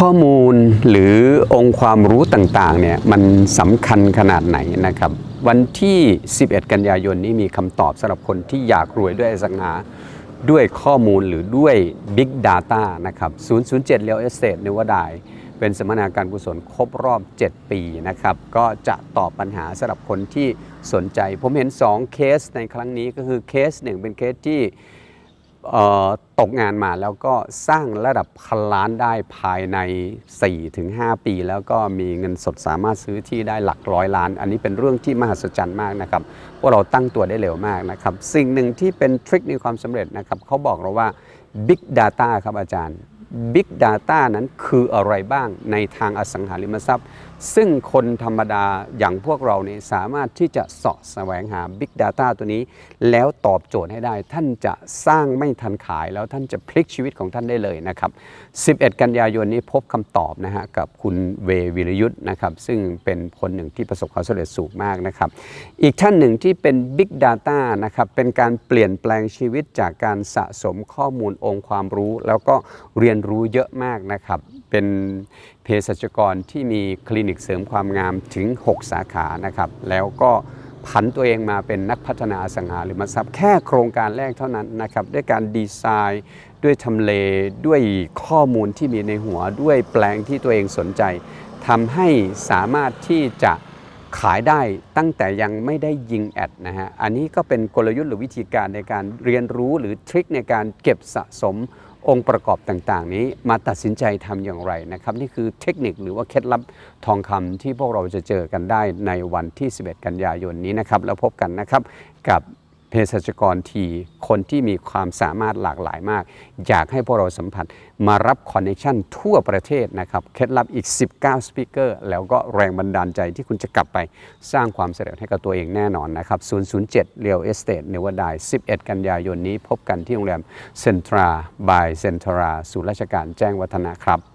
ข้อมูลหรือองค์ความรู้ต่างๆเนี่ยมันสำคัญขนาดไหนนะครับ วันที่ 11 กันยายนนี้มีคำตอบสำหรับคนที่อยากรวยด้วยอสังหาด้วยข้อมูลหรือด้วย Big Data นะครับ 007 Real Estate นวดายเป็นสมนาการกุศลครบรอบ 7 ปีนะครับ ก็จะตอบปัญหาสำหรับคนที่สนใจ ผมเห็น 2 เคสในครั้งนี้ก็คือเคสหนึ่งเป็นเคสที่ ตกงานมาแล้วก็สร้างระดับพันล้านได้ภายใน 4-5 ปี แล้วก็มีเงินสดสามารถซื้อที่ได้หลักร้อยล้าน อันนี้เป็นเรื่องที่มหัศจรรย์มากนะครับพวกเราตั้งตัวได้เร็วมากนะครับ สิ่งหนึ่งที่เป็นทริคในความสำเร็จนะครับเขาบอกเราว่า Big Data ครับอาจารย์ Big Data นั้นคืออะไรบ้างในทางอสังหาริมทรัพย์ ซึ่งคนธรรมดาอย่างพวกเราเนี่ยสามารถที่จะสาะแสวงหา Big Data ตัวนี้ แล้วตอบโจทย์ให้ได้ ท่านจะสร้างไม่ทันขายแล้วท่านจะพลิกชีวิตของท่านได้เลยนะครับ 11 กันยายนนี้พบคำตอบนะฮะกับคุณเววิรยุทธ์นะครับ ซึ่งเป็นคนหนึ่งที่ประสบความสำเร็จสูงมากนะครับ อีกท่านหนึ่งที่เป็น Big Data นะครับเป็นการเปลี่ยนแปลงชีวิตจากการสะสมข้อมูลองค์ความรู้ แล้วก็เรียนรู้เยอะมากนะครับ เป็นเภสัชกรที่มีคลินิกเสริมความงามถึง 6 สาขานะครับ แล้วก็ผันตัวเองมาเป็นนักพัฒนาอสังหาริมทรัพย์แค่โครงการแรกเท่านั้นนะครับด้วยการดีไซน์ด้วยทำเลด้วยข้อมูลที่มีในหัวด้วยแปลงที่ตัวเองสนใจทำให้สามารถที่จะ ขายได้ตั้งแต่ยังไม่ได้ยิงแอดนะฮะ อันนี้ก็เป็นกลยุทธ์หรือวิธีการในการเรียนรู้หรือทริคในการเก็บสะสมองค์ประกอบต่างๆ นี้มาตัดสินใจทำอย่างไรนะครับ นี่คือเทคนิคหรือว่าเคล็ดลับทองคำที่พวกเราจะเจอกันได้ในวันที่ 11 กันยายนนี้นะครับ แล้วพบกันนะครับกับ เภสัชกรทีคนที่มีความสามารถหลากหลายมาก อยากให้พวกเราสัมผัสมารับคอนเนคชั่นทั่วประเทศนะครับ เคล็ดลับอีก 19 สปีกเกอร์แล้วก็แรงบันดาลใจที่คุณจะกลับไปสร้างความสำเร็จให้กับตัวเองแน่นอนนะครับ 007 Real Estate เนวดาย11 กันยายนนี้พบกันที่โรงแรมเซ็นทราบายเซ็นทราศูนย์ราชการแจ้งวัฒนะครับ